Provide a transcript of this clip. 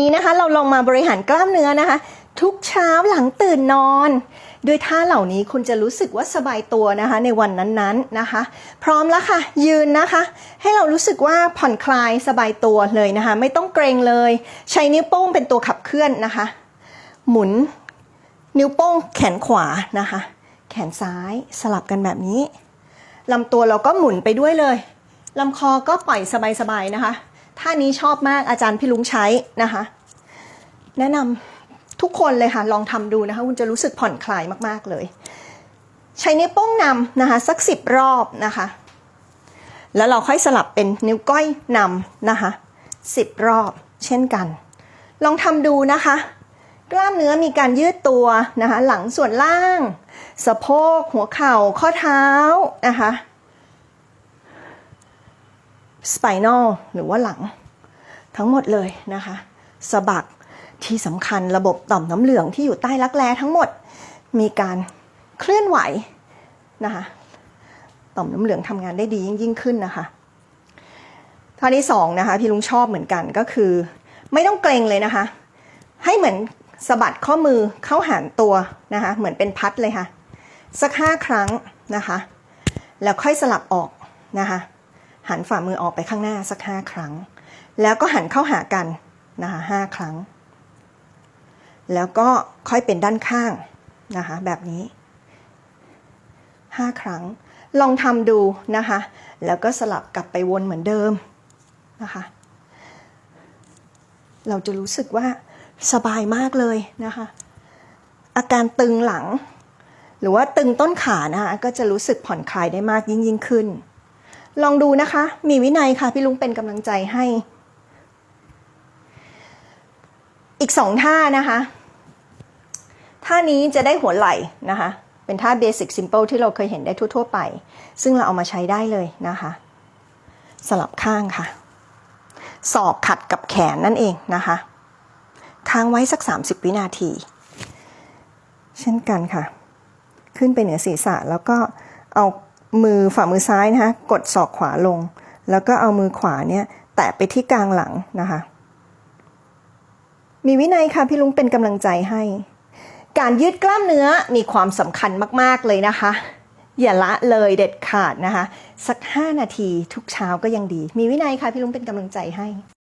นี้นะคะเราลองมาบริหารกล้ามเนื้อนะคะ ทุกเช้าหลังตื่นนอนด้วยท่าเหล่านี้คุณจะรู้สึกว่าสบายตัวนะคะ ในวันนั้นๆนะคะ พร้อมแล้วค่ะ ยืนนะคะ ให้เรารู้สึกว่าผ่อนคลายสบายตัวเลยนะคะ ไม่ต้องเกรงเลย ใช้นิ้วโป้งเป็นตัวขับเคลื่อนนะคะ หมุน นิ้วโป้งแขนขวานะคะ แขนซ้ายสลับกันแบบนี้ลำตัวเราก็หมุนไปด้วยเลยลำคอก็ปล่อยสบายๆนะคะ ท่านี้ชอบมากอาจารย์พี่ลุงใช้นะคะ แนะนำทุกคนเลยค่ะ ลองทำดูนะคะ คุณจะรู้สึกผ่อนคลายมากๆเลย ใช้นิ้วโป้งนำนะคะ สักสิบรอบนะคะ แล้วเราค่อยสลับเป็นนิ้วก้อยนำนะคะสิบรอบเช่นกัน ลองทำดูนะคะ กล้ามเนื้อมีการยืดตัวนะคะ หลังส่วนล่าง สะโพกหัวเข่าข้อเท้านะคะ spinal หรือว่าหลัง ทั้งหมดเลยนะคะสะบักที่สำคัญระบบต่อมน้ำเหลืองที่อยู่ใต้รักแร้ทั้งหมด มีการเคลื่อนไหวนะคะต่อมน้ำเหลืองทำงานได้ดียิ่งยิ่งขึ้นนะคะท่าที่สองนะคะพี่ลุงชอบเหมือนกันก็คือ ไม่ต้องเกรงเลยนะคะ ให้เหมือนสะบัดข้อมือเข้าหารตัวนะคะเหมือนเป็นพัดเลยค่ะ สักห้าครั้งนะคะ แล้วค่อยสลับออกนะคะ หันฝ่ามือออกไปข้างหน้าสักห้าครั้ง แล้วก็หันเข้าหากันนะคะห้าครั้ง แล้วก็ค่อยเป็นด้านข้างนะคะแบบนี้ห้าครั้ง ลองทำดูนะคะ แล้วก็สลับกลับไปวนเหมือนเดิมนะคะ เราจะรู้สึกว่าสบายมากเลยนะคะ อาการตึงหลัง หรือว่าตึงต้นขานะคะก็จะรู้สึกผ่อนคลายได้มากยิ่งยิ่งขึ้น ลองดูนะคะ มีวินัยค่ะ พี่ลุงเป็นกำลังใจให้ อีกสองท่านะคะ ท่านี้จะได้หัวไหล่นะคะ เป็นท่าเบสิกซิมเ l ิลที่เราเคยเห็นได้ทั่ว ๆ ไป ซึ่งเราเอามาใช้ได้เลยนะคะ สลับข้างค่ะ ศอกขัดกับแขนนั่นเองนะคะค้างไว้สัก 30 วินาที เช่นกันค่ะ ขึ้นไปเหนือศีรษะแล้วก็เอา มือฝ่ามือซ้ายนะคะกดศอกขวาลง แล้วก็เอามือขวาเนี่ยแตะไปที่กลางหลังนะคะ มีวินัยค่ะพี่ลุงเป็นกำลังใจให้ การยืดกล้ามเนื้อมีความสำคัญมากๆเลยนะคะ อย่าละเลยเด็ดขาดนะคะ สัก 5 นาทีทุกเช้าก็ยังดี มีวินัยค่ะพี่ลุงเป็นกำลังใจให้